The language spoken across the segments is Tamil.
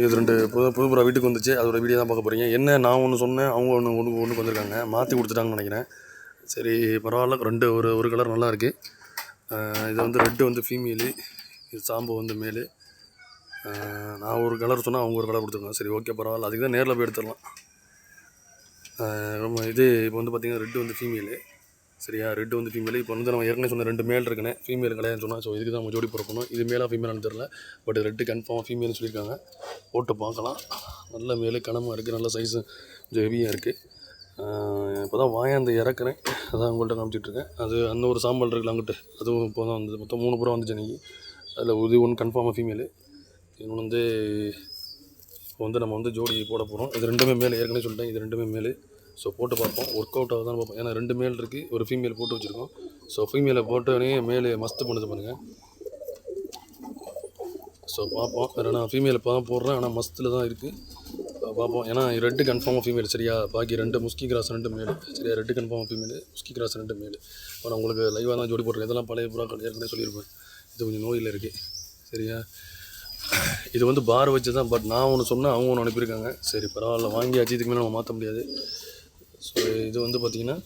இது ரெண்டு புது புதுப்புறா வீட்டுக்கு வந்துச்சு. அதோட வீடியோ தான் பார்க்க போகிறீங்க என்ன நான் ஒன்று சொன்னேன் அவங்க ஒன்று ஒன்று ஒன்றுக்கு வந்திருக்காங்க. மாற்றி கொடுத்துட்டாங்கன்னு நினைக்கிறேன். சரி பரவாயில்ல. ரெண்டு ஒரு ஒரு கலர் நல்லா இருக்குது இது வந்து ரெட்டு வந்து ஃபீமேலு இது சாம்பு வந்து மேலு நான் ஒரு கலர் சொன்னால் அவங்க ஒரு கலர் கொடுத்துருக்காங்க சரி ஓகே பரவாயில்ல. அதுக்கு தான் நேரில் போய் எடுத்துடலாம். ரொம்ப இது இப்போ வந்து பார்த்திங்கன்னா ரெட்டு வந்து ஃபீமேலு சரியா? ரெட்டு வந்து ஃபீமேல் இப்போ வந்து நம்ம ஏற்கனவே சொன்ன ரெண்டு மேல் இருக்குன்னு ஃபீமேல் கிடையாதுன்னு சொன்னால் ஸோ இதுக்கு தான் நம்ம ஜோடி பிறக்கணும். இது மேலாக ஃபீமேலானு தெரில பட் ரெட்டு கன்ஃபார்மாக ஃபீமேல்னு சொல்லியிருக்காங்க. போட்டு பார்க்கலாம். நல்ல மேலே கனமாக இருக்குது நல்ல சைஸு கொஞ்சம் ஹெவியாக இருக்குது இப்போ தான் வாயாந்து இறக்குறேன். அதான் உங்கள்கிட்ட காமிச்சிட்ருக்கேன் அது அந்த ஒரு சாம்பல் இருக்குல்ல அங்கிட்டு. அதுவும் இப்போ தான் வந்தது. மொத்தம் மூணு புறம் வந்துச்சு இன்னைக்கு அதில் இது ஒன்று கன்ஃபார்மாக ஃபீமேலு இன்னொன்று வந்து இப்போ வந்து நம்ம வந்து ஜோடி போட போகிறோம் இது ரெண்டுமே மேலே ஏற்கனவே சொல்லிட்டேன் இது ரெண்டுமே மேல் ஸோ போட்டு பார்ப்போம். ஒர்க் அவுட் ஆகுதான்னு பார்ப்போம். ஏன்னா ரெண்டு மேல் இருக்குது ஒரு ஃபீமேல் போட்டு வச்சுருக்கோம். ஸோ ஃபீமேலை போட்டோடனே மேலே மஸ்து பண்ணுது பாருங்கள் ஸோ பார்ப்போம். வேறு நான் ஃபீமேல் இப்போ தான் போடுறேன். ஆனால் மஸ்தில் தான் இருக்குது பார்ப்போம். ஏன்னா ரெட்டு கன்ஃபார்மாக ஃபீமேல் சரியா? பாக்கி ரெண்டு முஸ்கி கிராஸ் ரெண்டு மேல் சரியா? ரெட்டு கன்ஃபார்மாக ஃபீமேல் முஸ்கி கிராஸ் ரெண்டு மேல் இப்போ நான் உங்களுக்கு லைவாக தான் ஜோடி போட்டுருக்கேன் இதெல்லாம் பழைய புறா ஏற்கனவே சொல்லியிருப்பேன். இது கொஞ்சம் நோயில் இருக்குது சரியா? இது வந்து பார் வச்சு தான் பட் நான் ஒன்று சொன்னால் அவங்க ஒன்று அனுப்பியிருக்காங்க. சரி பரவாயில்ல. வாங்கி இதுக்கு மேலே நம்ம மாற்ற முடியாது. ஸோ இது வந்து பார்த்திங்கன்னா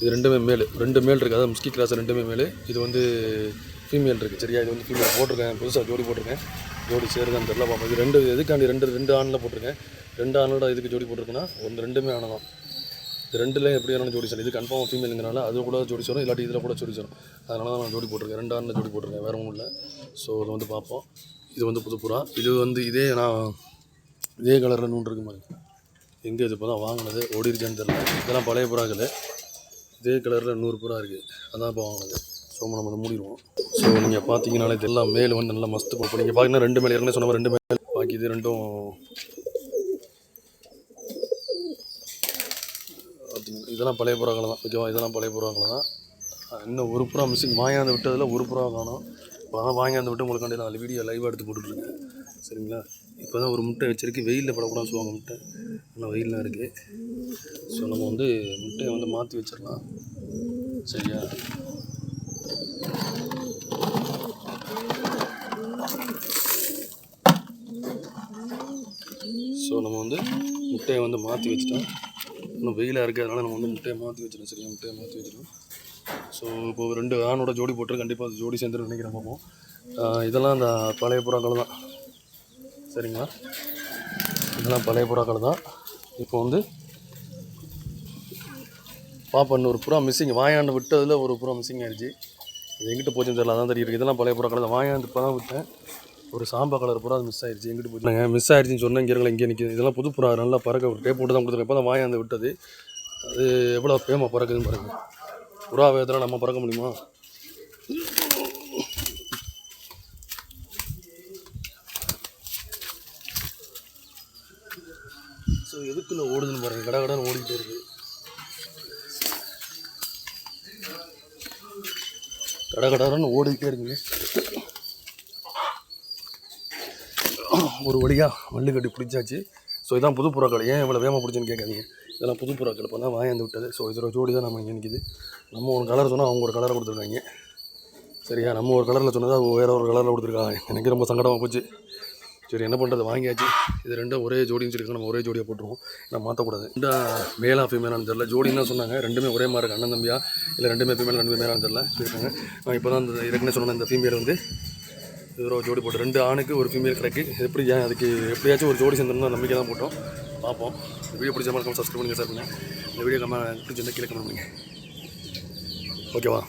இது ரெண்டுமே மேல். ரெண்டு மேல் இருக்குது அதாவது முஸ்கி கிராஸ் ரெண்டுமே மேல். இது வந்து ஃபீமேல் இருக்குது சரியா? இது வந்து ஃபீமேல் போட்டிருக்கேன். புதுசாக ஜோடி போட்டிருக்கேன். ஜோடி சேருதான்னு தெரில பார்ப்போம் இது ரெண்டு எதுக்காண்டி ரெண்டு ரெண்டு ஆணில் போட்டிருக்கேன்? ரெண்டு ஆணோட இதுக்கு ஜோடி போட்டிருக்கேன்னா ஒன்று ரெண்டுமே ஆனதான். இது ரெண்டுல எப்படி வேணாலும் ஜோடி சார் இது கன்ஃபார்ம் ஃபீமேலுங்கிறனால அது கூட ஜோடி சேரும். இல்லாட்டி இதில் கூட ஜோடி சேரும். அதனால தான் நான் ஜோடி போட்டிருக்கேன். ரெண்டு ஆண்டில் ஜோடி போட்டிருக்கேன். வேறு ஒன்றும் இல்லை. ஸோ அதை வந்து பார்ப்போம் இது வந்து புதுப்புறா. இது வந்து இதே நான் இதே கலரில் நூன்று இருக்கு மாதிரி எங்கே இது இப்போ தான் வாங்கினது? ஓடிருக்கேன்னு தெரியல. இதெல்லாம் பழைய புறாக்கள் இதே கலரில் நூறு புறா இருக்குது அதான் இப்போ வாங்கினது. ஸோ நம்ம அதை மூடிடுவோம். ஸோ நீங்கள் பார்த்தீங்கனாலே இதெல்லாம் மேல் வந்து நல்லா மஸ்து இப்போ நீங்கள் பார்த்தீங்கன்னா ரெண்டு மேலே ஏற்கனவே சொன்ன ரெண்டு மேல். பாக்கி இது ரெண்டும் இதெல்லாம் பழைய புறாக்கள் தான். ஓகேவா? இதெல்லாம் பழைய புறாக்கள் தான். இன்னும் ஒரு புறா மிஸ்ஸிங் வாங்கியாந்து விட்டதில் ஒரு புறா காணும். இப்போ தான் வாங்கியாந்து விட்டு உங்களுக்கு நான் வீடியோ லைவாக எடுத்து போட்டுட்ருக்கேன் சரிங்களா? இப்போ தான் ஒரு முட்டை வச்சுருக்கு. வெயிலில் படக்கூடாது சொல்லுவாங்க முட்டை. ஆனால் வெயிலெலாம் இருக்குது ஸோ நம்ம வந்து முட்டையை வந்து மாற்றி வச்சிடலாம். சரியா? ஸோ நம்ம வந்து முட்டையை வந்து மாற்றி வச்சுட்டோம். இன்னும் வெயிலாக இருக்குது அதனால் நம்ம வந்து முட்டையை மாற்றி வச்சிடலாம் சரியா? முட்டையை மாற்றி வச்சிடலாம் ஸோ இப்போ ரெண்டு ஆணோட ஜோடி போட்டு கண்டிப்பாக ஜோடி சேர்ந்துரும் நினைக்கிறேன் பார்ப்போம் இதெல்லாம் அந்த பழைய புறாக்கள் தான். சரிங்களா? இதெல்லாம் பழைய புறாக்கள் தான். இப்போ வந்து பாப்பா இன்னொரு புறா மிஸ்ஸிங் வாயாண்டு விட்டதில் ஒரு புறா மிஸ்ஸிங் ஆயிடுச்சு. அது எங்கிட்ட போச்சுன்னு தெரியல அதான் தெரியும் இதெல்லாம் பழைய புறாக்கள் தான். வாயாண்டு இப்போ தான் விட்டேன். ஒரு சாம்பா கலர் புறா அது மிஸ் ஆயிடுச்சு. எங்கிட்ட போயிட்டாங்க மிஸ் ஆயிடுச்சுன்னு சொன்னேன் இங்கே இங்கே நிற்கிது இதெல்லாம் புது புறா நல்லா பறக்க டேப் போட்டு தான் கொடுத்துருக்கேன். இப்போ தான் வாயாந்து விட்டது. அது எவ்வளோ பேமாக பறக்குதுன்னு பாருங்கள் புறா வேதத்தில் நம்ம பறக்க முடியுமா? ஸோ எதுக்குள்ள ஓடுதுன்னு பாருங்கள் கடை கடன் ஓடிக்கிட்டே இருக்குது கடை கடன்னு ஓடிக்கிட்டே இருக்குங்க. ஒரு வழியாக மல்லு கட்டி பிடிச்சாச்சு. ஸோ இதான் புது புறாக்கள். ஏன் இவ்வளோ வேகமாக பிடிச்சின்னு கேட்காதீங்க. இதெல்லாம் புது புறாக்கள். இப்போ தான் வாயாந்து விட்டது. ஸோ இதோட ஜோடி தான் நம்ம இங்கே நிற்கிது நம்ம ஒரு கலர் சொன்னால் அவங்க ஒரு கலரை கொடுத்துருக்காங்க. சரியா? நம்ம ஒரு கலரில் சொன்னதாக வேறு ஒரு கலரில் கொடுத்துருக்காங்க. எனக்கு ரொம்ப சங்கடமாக போச்சு. சரி என்ன பண்ணுறது வாங்கியாச்சு. இது ரெண்டும் ஒரே ஜோடின்னு சொல்லியிருக்கோம் நம்ம ஒரே ஜோடியாக போட்டுருவோம். நான் மாற்றக்கூடாது ரெண்டா மேலா ஃபீமேலானு தெரில ஜோடின்னு சொன்னாங்க. ரெண்டுமே ஒரே மாதிரி இருக்கு. அண்ணன் தம்பியா? இல்லை ரெண்டுமே ஃபீமேல் ரெண்டுமே மேலான்னு தெரில சொல்லியிருக்காங்க. நான் இப்போ தான் அந்த ஏற்கனவே சொன்ன இந்த ஃபீமேல் வந்து இது ஒரு ஜோடி போட்டு ரெண்டு ஆணுக்கு ஒரு ஃபீமேல் கிடைக்கு. எப்படி ஏன் அதுக்கு எப்படியாச்சும் ஒரு ஜோடி சேர்ந்துருந்தா நம்பிக்கை தான் போட்டோம். பார்ப்போம் இந்த வீடியோ பிடிச்ச மாதிரி சப்ஸ்கிரைப் பண்ணுங்கள் சார் பண்ணுங்கள் இந்த வீடியோ நம்ம பிடிச்சிருந்தா கீழே கமெண்ட் பண்ணுங்கள் ஓகேவா